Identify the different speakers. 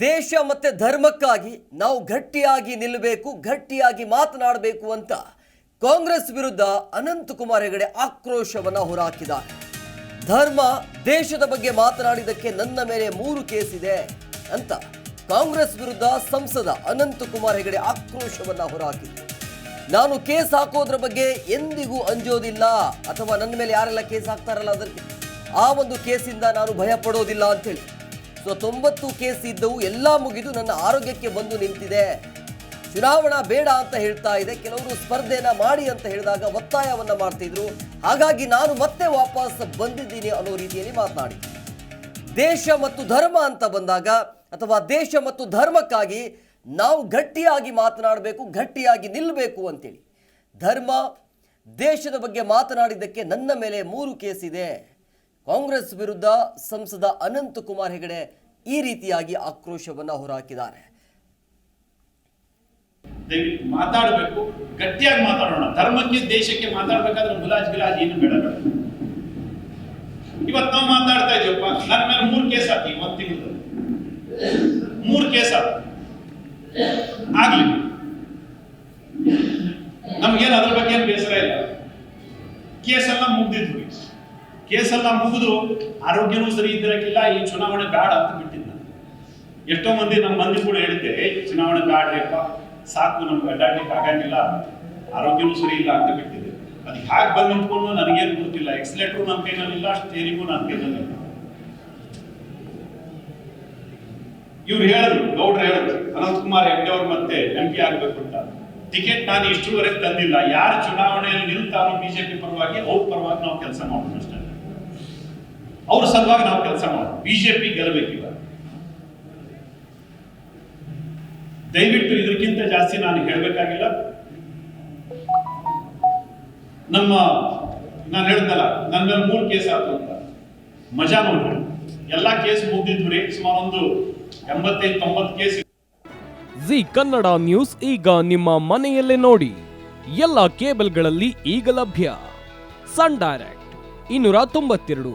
Speaker 1: ದೇಶ ಮತ್ತು ಧರ್ಮಕ್ಕಾಗಿ ನಾವು ಗಟ್ಟಿಯಾಗಿ ನಿಲ್ಲಬೇಕು, ಗಟ್ಟಿಯಾಗಿ ಮಾತನಾಡಬೇಕು ಅಂತ ಕಾಂಗ್ರೆಸ್ ವಿರುದ್ಧ ಅನಂತಕುಮಾರ್ ಹೆಗಡೆ ಆಕ್ರೋಶವನ್ನು ಹೊರಹಾಕಿದ್ದಾರೆ ಧರ್ಮ ದೇಶದ ಬಗ್ಗೆ ಮಾತನಾಡಿದ್ದಕ್ಕೆ ನನ್ನ ಮೇಲೆ ಮೂರು ಕೇಸ್ ಇದೆ ಅಂತ ಕಾಂಗ್ರೆಸ್ ವಿರುದ್ಧ ಸಂಸದ ಅನಂತಕುಮಾರ್ ಹೆಗಡೆ ಆಕ್ರೋಶವನ್ನು ಹೊರಹಾಕಿದ್ದಾರೆ ನಾನು ಕೇಸ್ ಹಾಕೋದ್ರ ಬಗ್ಗೆ ಎಂದಿಗೂ ಅಂಜೋದಿಲ್ಲ ಅಥವಾ ನನ್ನ ಮೇಲೆ ಯಾರೆಲ್ಲ ಕೇಸ್ ಹಾಕ್ತಾರಲ್ಲ ಅದಕ್ಕೆ ಆ ಒಂದು ಕೇಸಿಂದ ನಾನು ಭಯ ಪಡೋದಿಲ್ಲ ಅಂತೇಳಿ ಸೊ ತೊಂಬತ್ತು ಕೇಸ್ ಇದ್ದವು, ಎಲ್ಲ ಮುಗಿದು ನನ್ನ ಆರೋಗ್ಯಕ್ಕೆ ಬಂದು ನಿಂತಿದೆ. ಚುನಾವಣಾ ಬೇಡ ಅಂತ ಹೇಳ್ತಾ ಇದೆ, ಕೆಲವರು ಸ್ಪರ್ಧೆನ ಮಾಡಿ ಅಂತ ಹೇಳಿದಾಗ ಒತ್ತಾಯವನ್ನ ಮಾಡ್ತಿದ್ರು. ಹಾಗಾಗಿ ನಾನು ಮತ್ತೆ ವಾಪಸ್ ಬಂದಿದ್ದೀನಿ ಅನ್ನೋ ರೀತಿಯಲ್ಲಿ ಮಾತನಾಡಿ. ದೇಶ ಮತ್ತು ಧರ್ಮ ಅಂತ ಬಂದಾಗ, ಅಥವಾ ದೇಶ ಮತ್ತು ಧರ್ಮಕ್ಕಾಗಿ ನಾವು ಗಟ್ಟಿಯಾಗಿ ಮಾತನಾಡಬೇಕು, ಗಟ್ಟಿಯಾಗಿ ನಿಲ್ಲಬೇಕು ಅಂತೇಳಿ. ಧರ್ಮ, ದೇಶದ ಬಗ್ಗೆ ಮಾತನಾಡಿದ್ದಕ್ಕೆ ನನ್ನ ಮೇಲೆ ಮೂರು ಕೇಸ್ ಇದೆ. ಕಾಂಗ್ರೆಸ್ ವಿರುದ್ಧ ಸಂಸದ ಅನಂತಕುಮಾರ್ ಹೆಗಡೆ ಈ ರೀತಿಯಾಗಿ ಆಕ್ರೋಶವನ್ನ ಹೊರಹಾಕಿದ್ದಾರೆ.
Speaker 2: ಮಾತಾಡಬೇಕು, ಗಟ್ಟಿಯಾಗಿ ಮಾತಾಡೋಣ. ಧರ್ಮಕ್ಕೆ, ದೇಶಕ್ಕೆ ಮಾತಾಡ್ಬೇಕಾದ್ರೆ ಮುಲಾಜ್ ಗಿಲಾಜ್ ಏನು ಬೇಡ. ಇವತ್ತು ನಾವು ಮಾತಾಡ್ತಾ ಇದೀವಪ್ಪ ನನ್ನ ಮೇಲೆ ಮೂರು ಕೇಸ್ ಹಾಕಿ, ಒಂದ್ ತಿಂಗಳು. ಮೂರು ಕೇಸ್ ಹಾಕಿ. ಆಗ್ಲಿ. ನಮ್ಗೇನು ಅದ್ರ ಬಗ್ಗೆ ಏನು ಬೇಸರ ಇಲ್ಲ. ಕೇಸೆಲ್ಲ ಮುಗ್ದಿದ್ವಿ. ಕೇಸೆಲ್ಲ ಮುಗಿದು ಆರೋಗ್ಯನೂ ಸರಿ ಇದ್ದಿರಕ್ಕಿಲ್ಲ ಈ ಚುನಾವಣೆ ಬೇಡ ಅಂತ ಬಿಟ್ಟಿದ್ದ ಎಷ್ಟೋ ಮಂದಿ ನಮ್ಮ ಮಂದಿ ಕೂಡ ಹೇಳಿದ್ದೆ "ಏ, ಚುನಾವಣೆ ಬೇಡ್ರಿಯಪ್ಪ ಸಾಕು ನಮ್ಗೆ ಅಡ್ಡಾಡ್ಲಿಕ್ಕೆ ಆಗಂಗಿಲ್ಲ ಆರೋಗ್ಯನೂ ಸರಿ ಇಲ್ಲ ಅಂತ ಬಿಟ್ಟಿದ್ದೆ. ಅದು ಹ್ಯಾಕ್ ಬಂದು ನಿಂತ್ಕೊಂಡು ನನಗೇನು ಗೊತ್ತಿಲ್ಲ. ಎಕ್ಸಲೇಟ್ರು ನನ್ನ ಕೈನಲ್ಲಿಲ್ಲ ಸ್ಟೇರಿಂಗು ನನ್ನ ಕೈನಲ್ಲಿಲ್ಲ. ಇವ್ರು ಹೇಳಿದ್ರು ಗೌಡ್ರು ಹೇಳಿದ್ರು ಅನಂತ್ ಕುಮಾರ್ ಹೆಗ್ಡೆ ಅವ್ರು ಮತ್ತೆ ಎಂ ಪಿ ಆಗ್ಬೇಕು ಅಂತ. ಟಿಕೆಟ್ ನಾನು ಇಷ್ಟುವರೆಗೆ ತಂದಿಲ್ಲ. ಯಾರು ಚುನಾವಣೆಯಲ್ಲಿ ನಿಲ್ತಾರೋ ಬಿಜೆಪಿ ಪರವಾಗಿ ಅವ್ರ ಪರವಾಗಿ ನಾವು ಕೆಲಸ ಮಾಡೋಣ ಅಷ್ಟೇ. ಅವ್ರ ಸಲುವಾಗಿ ನಾವು ಕೆಲಸ ಮಾಡೋದು. ಬಿಜೆಪಿ ಗೆಲ್ಲಬೇಕಿಲ್ಲ ದಯವಿಟ್ಟು ಇದಕ್ಕಿಂತ ಜಾಸ್ತಿ ನಾನು ಹೇಳಬೇಕಾಗಿಲ್ಲ. ನಮ್ಮ, ನಾನು ಹೇಳ್ದಲ್ಲ, ನನ್ನ ಮೇಲೆ ಮೂರು ಕೇಸ್ ಆಯ್ತು ಅಂತ. ಮಜಾ ನೋಡ್ರಿ. ಎಲ್ಲ ಕೇಸ್ ಮುಗ್ದಿದ್ವಿ ರೀ ಸುಮಾರು ಒಂದು ಎಂಬತ್ತೈದು, ತೊಂಬತ್ತು ಕೇಸ್
Speaker 3: ಜಿ ಕನ್ನಡ ನ್ಯೂಸ್ ಈಗ ನಿಮ್ಮ ಮನೆಯಲ್ಲೇ ನೋಡಿ. ಎಲ್ಲ ಕೇಬಲ್ಗಳಲ್ಲಿ ಈಗ ಲಭ್ಯ. ಸನ್ ಡೈರೆಕ್ಟ್, ಇನ್ನೂರ ತೊಂಬತ್ತೆರಡು.